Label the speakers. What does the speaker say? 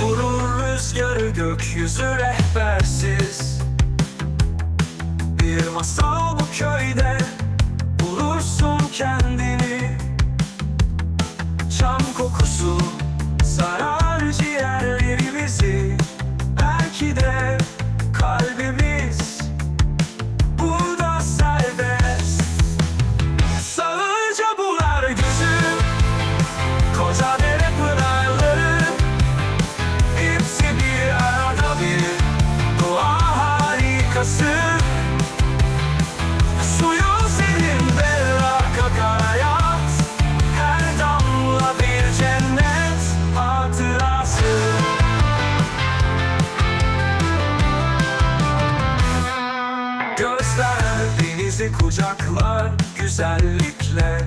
Speaker 1: Savurur rüzgarı gökyüzü rehbersiz. Bir masal bu köyde bizi kucaklar güzellikle.